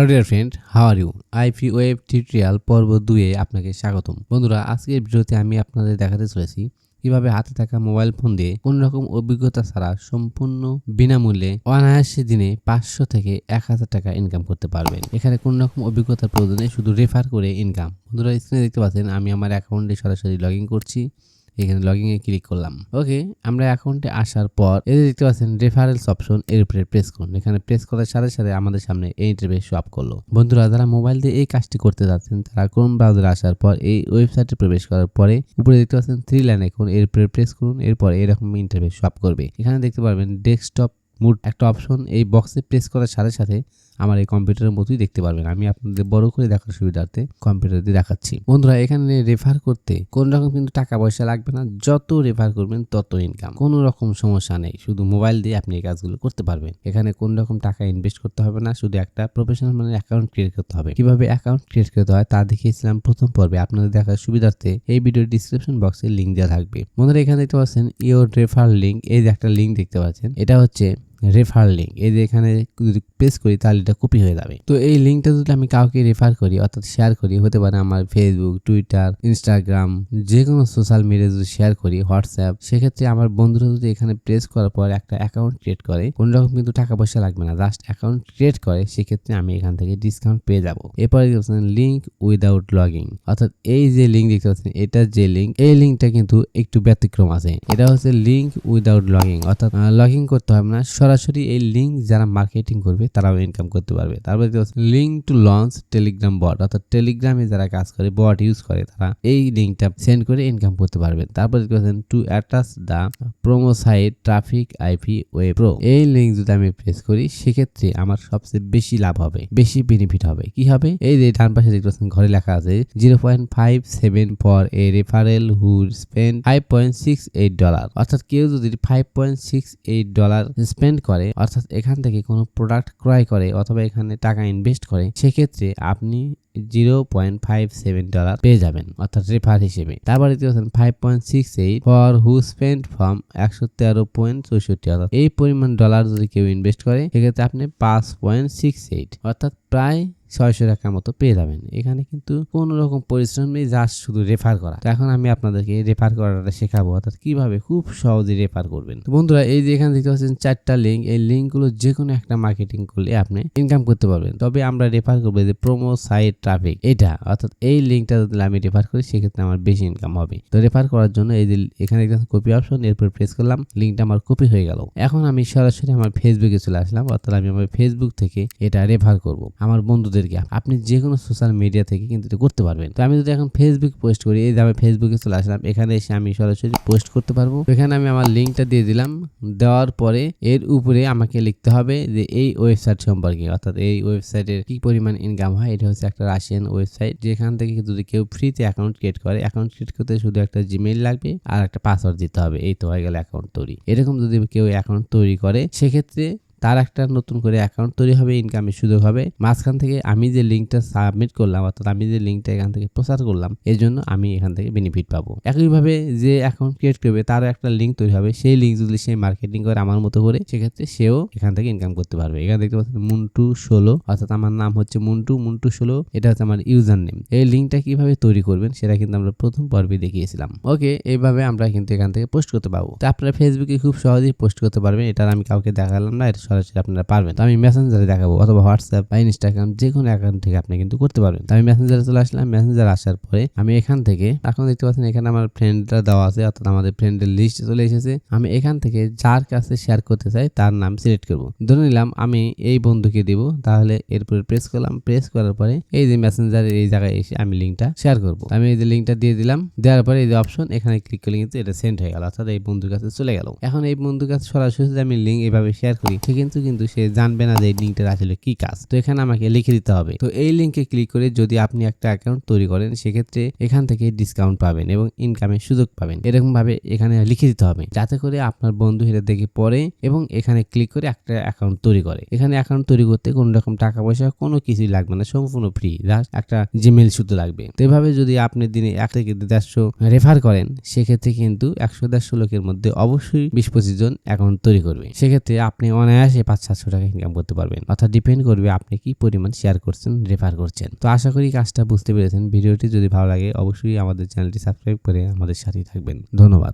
Hello dear friend how are you IP web tutorial পর্ব দুয়ে আপনাকে স্বাগতম। বন্ধুরা, আজকের ভিডিওতে আমি আপনাদের দেখাতে চলেছি কীভাবে হাতে থাকা মোবাইল ফোন দিয়ে কোন রকম অভিজ্ঞতা ছাড়া সম্পূর্ণ বিনামূল্যে অনায়াসে দিনে পাঁচশো থেকে এক হাজার টাকা ইনকাম করতে পারবেন। এখানে কোন রকম অভিজ্ঞতার প্রয়োজনে শুধু রেফার করে ইনকাম বন্ধুরা স্ক্রিনে দেখতে পাচ্ছেন, আমি আমার অ্যাকাউন্টে সরাসরি লগ করছি। এখানে লগইন এ ক্লিক করলাম। ওকে আমরা অ্যাকাউন্টে আসার পর, এই দেখতে পাচ্ছেন রেফারেলস অপশন এর উপরে প্রেস করুন। এখানে প্রেস করার সাথে সাথে আমাদের সামনে এই ইন্টারফেস শো আপ করল। বন্ধুরা, যারা মোবাইল দিয়ে এই কাজটি করতে যাচ্ছেন, তারা ক্রোম ব্রাউজারে আসার পর, এই ওয়েবসাইটে প্রবেশ করার পরে, উপরে দেখতে পাচ্ছেন থ্রি লাইন এখন এর উপরে প্রেস করুন, এরপর এরকম ইন্টারফেস শো আপ করবে। এখানে দেখতে পারবেন ডেস্কটপ মুড একটা অপশন এই বক্সে প্রেস করার সাথে সাথে আমার এই কম্পিউটারের মতোই দেখতে পারবেন। আমি আপনাদের বড় করে দেখার সুবিধার্থে কম্পিউটার দিয়ে দেখাচ্ছি। বন্ধুরা, এখানে রেফার করতে কোন রকম কিন্তু টাকা পয়সা লাগবে না। যত রেফার করবেন, তত ইনকাম কোনো রকম সমস্যা নেই। শুধু মোবাইল দিয়ে আপনি এই কাজগুলো করতে পারবেন। এখানে কোন রকম টাকা ইনভেস্ট করতে হবে না। শুধু একটা প্রফেশনাল মানে অ্যাকাউন্ট ক্রিয়েট করতে হবে। কীভাবে অ্যাকাউন্ট ক্রিয়েট করতে হয় তা দেখিয়েছিলাম প্রথম পর্বে। আপনাদের দেখার সুবিধার্থে এই ভিডিওর ডিসক্রিপশন বক্সে লিঙ্ক দেওয়া থাকবে। বন্ধুরা, এখানে দেখতে পাচ্ছেন ইওর রেফার লিঙ্ক এই যে একটা লিঙ্ক দেখতে পাচ্ছেন, এটা হচ্ছে রেফার লিঙ্ক এই যে এখানে যদি প্রেস করি, তাহলে এটা কপি হয়ে যাবে। তো এই লিঙ্কটা যদি আমি কাউকে রেফার করি, অর্থাৎ শেয়ার করি, হতে পারে আমার ফেসবুক টুইটার ইনস্টাগ্রাম যে কোনো সোশ্যাল মিডিয়া যদি শেয়ার করি হোয়াটসঅ্যাপ সেক্ষেত্রে আমার বন্ধুরা যদি এখানে প্রেস করার পর একটা অ্যাকাউন্ট ক্রিয়েট করে কোনো রকম কিন্তু টাকা পয়সা লাগবে না। জাস্ট অ্যাকাউন্ট ক্রিয়েট করে, সেক্ষেত্রে আমি এখান থেকে ডিসকাউন্ট পেয়ে যাব। এরপরে দেখতে লিঙ্ক উইদাউট লগিং অর্থাৎ এই যে লিঙ্ক দেখতে পাচ্ছেন, এটা যে লিঙ্ক এই লিঙ্কটা কিন্তু একটু ব্যতিক্রম আছে। এটা হচ্ছে লিঙ্ক উইদাউট লগিং অর্থাৎ লগিং করতে হবে না সরাসরি এই লিঙ্ক যারা মার্কেটিং করবে, তারাও ইনকাম করতে পারবে। তারপরে link to launch Telegram bot অর্থাৎ টেলিগ্রামে যারা কাজ করে বট ইউজ করে, তারা এই লিঙ্কটা সেন্ড করে ইনকাম করতে পারবেন। তারপরে দেখতে to attach the promo site traffic IP web pro এই লিঙ্ক যদি আমি প্রেস করি, সেক্ষেত্রে আমার সবচেয়ে বেশি লাভ হবে, বেশি বেনিফিট হবে। কি হবে? এই যে ডান পাশে দেখতে পাচ্ছেন, ঘরে লেখা আছে zero point five seven for a referral who spend five point six eight dollar অর্থাৎ কেউ যদি five point six eight dollar spend করে, অর্থাৎ এখান থেকে কোনো প্রোডাক্ট ক্রয় করে অথবা এখানে টাকা ইনভেস্ট করে, সেক্ষেত্রে আপনি zero point five seven dollar পেয়ে যাবেন, অর্থাৎ রেফার হিসেবে। তারপরে five point six eight for who spend from একশো তেরো পয়েন্ট চৌষট্টি, অর্থাৎ এই পরিমাণ ডলার যদি কেউ ইনভেস্ট করে, সেক্ষেত্রে আপনি পাঁচ পয়েন্ট সিক্স এইট অর্থাৎ প্রায় ছয়শো টাকা মতো পেয়ে যাবেন। এখানে কিন্তু কোনো রকম পরিশ্রম নেই, জাস্ট শুধু রেফার করা। এখন আমি আপনাদেরকে রেফার করাটা শেখাবো, অর্থাৎ কীভাবে খুব সহজে রেফার করবেন। তো বন্ধুরা, এই যে এখানে দেখতে পাচ্ছেন চারটা লিঙ্ক এই লিঙ্কগুলো যে কোনো একটা মার্কেটিং করলে আপনি ইনকাম করতে পারবেন। তবে আমরা রেফার করব যে প্রোমো সাইট ট্রাফিক এটা। অর্থাৎ এই লিঙ্কটা যদি আমি রেফার করি, সেক্ষেত্রে আমার বেশি ইনকাম হবে। তো রেফার করার জন্য এই যে এখানে দেখতে কপি অপশন এরপর প্রেস করলাম লিঙ্কটা আমার কপি হয়ে গেল। এখন আমি সরাসরি আমার ফেসবুকে চলে আসলাম, অর্থাৎ আমি আমার ফেসবুক থেকে এটা রেফার করব। আমার বন্ধুদেরকে আপনি যে কোনো সোশ্যাল মিডিয়া থেকে কিন্তু এটা করতে পারবেন। তো আমি যদি এখন ফেসবুক পোস্ট করি, এই যে আমি ফেসবুকে চলে আসলাম, এখানে এসে আমি সরাসরি পোস্ট করতে পারব। এখানে আমি আমার লিঙ্কটা দিয়ে দিলাম। দেওয়ার পরে এর উপরে আমাকে লিখতে হবে যে এই ওয়েবসাইট সম্পর্কে, অর্থাৎ এই ওয়েবসাইটের কি পরিমাণ ইনকাম হয়, এটা হচ্ছে একটা রাশিয়ান ওয়েবসাইট যেখান থেকে যদি কেউ ফ্রিতে অ্যাকাউন্ট ক্রিয়েট করে অ্যাকাউন্ট ক্রিয়েট করতে শুধু একটা জিমেইল লাগবে আর একটা পাসওয়ার্ড দিতে হবে। এই তো হয়ে গেল অ্যাকাউন্ট তৈরি। এরকম যদি কেউ অ্যাকাউন্ট তৈরি করে, সেক্ষেত্রে তার একটা নতুন করে অ্যাকাউন্ট তৈরি হবে ইনকামের সুযোগ হবে। মাঝখান থেকে আমি যে লিঙ্কটা সাবমিট করলাম, অর্থাৎ আমি যে লিঙ্কটা এখান থেকে প্রচার করলাম এই জন্য আমি এখান থেকে বেনিফিট পাবো। একইভাবে যে অ্যাকাউন্ট ক্রিয়েট করবে, তারও একটা লিঙ্ক তৈরি হবে। সেই লিঙ্ক যদি সে মার্কেটিং করে আমার মতো করে, সেক্ষেত্রে সেও এখান থেকে ইনকাম করতে পারবে। এখানে দেখতে পাচ্ছেন মুন্টু ষোলো অর্থাৎ আমার নাম হচ্ছে মুন্টু মুন্টু ষোলো এটা হচ্ছে আমার ইউজার নেম এই লিঙ্কটা কীভাবে তৈরি করবেন, সেটা কিন্তু আমরা প্রথম পর্বে দেখিয়েছিলাম। ওকে, এইভাবে আমরা কিন্তু এখান থেকে পোস্ট করতে পারব। তো আপনারা ফেসবুকে খুব সহজেই পোস্ট করতে পারবেন, এটা আমি কাউকে দেখালাম না, এটা সরাসরি আপনারা পারবেন। তো আমি মেসেঞ্জারে দেখাবো অথবা হোয়াটসঅ্যাপ বা ইনস্টাগ্রাম যে কোনো অ্যাকাউন্ট থেকে আপনি কিন্তু করতে পারবেন। তো আমি মেসেঞ্জারে চলে আসলাম। মেসেঞ্জার আসার পরে আমি এখান থেকে, এখন দেখতে পাচ্ছেন এখানে আমার ফ্রেন্ডরা দেওয়া আছে, অর্থাৎ আমাদের ফ্রেন্ডের লিস্ট চলে এসেছে। আমি এখান থেকে যার কাছে শেয়ার করতে চাই, তার নাম সিলেক্ট করব। ধরে নিলাম আমি এই বন্ধুকে দিব, তাহলে এরপরে প্রেস করলাম। প্রেস করার পরে এই যে মেসেঞ্জারের এই জায়গায় এসে আমি লিঙ্কটা শেয়ার করব। আমি এই যে লিঙ্কটা দিয়ে দিলাম, দেওয়ার পরে এই যে অপশন এখানে ক্লিক করলে কিন্তু এটা সেন্ড হয়ে গেল, অর্থাৎ এই বন্ধুর কাছে চলে গেল। এখন এই বন্ধুর কাছে সরাসরি আমি লিঙ্ক এভাবে শেয়ার করি সে কিন্তু কিন্তু সে জানবে না যে এই লিঙ্কটার আসলে কি কাজ। তো এখানে আমাকে লিখে দিতে হবে। তো এই লিঙ্কে ক্লিক করে যদি আপনি একটা অ্যাকাউন্ট তৈরি করেন, সেক্ষেত্রে এখান থেকে ডিসকাউন্ট পাবেন এবং ইনকামের সুযোগ পাবেন। এরকম ভাবে এখানে লিখে দিতে হবে। যাতে করে আপনার বন্ধু এটা দেখে পড়ে এবং এখানে ক্লিক করে একটা অ্যাকাউন্ট তৈরি করে। এখানে অ্যাকাউন্ট তৈরি করতে কোনো রকম টাকা পয়সা কোনো কিছুই লাগবে না, সম্পূর্ণ ফ্রি জাস্ট একটা জিমেল শুধু লাগবে। তো এভাবে যদি আপনি দিনে এক থেকে দেড়শো রেফার করেন, সেক্ষেত্রে কিন্তু একশো দেড়শো লোকের মধ্যে অবশ্যই বিশ পঁচিশ জন অ্যাকাউন্ট তৈরি করবে। সেক্ষেত্রে আপনি অনায়াস অনায়াসে পাঁচ সাতশো টাকা ইনকাম করতে পারবেন। অর্থাৎ ডিপেন্ড করবে আপনি কি পরিমাণ শেয়ার করছেন রেফার করছেন। তো আশা করি কাজটা বুঝতে পেরেছেন। ভিডিওটি যদি ভালো লাগে, অবশ্যই আমাদের চ্যানেলটি সাবস্ক্রাইব করে আমাদের সাথেই থাকবেন। ধন্যবাদ।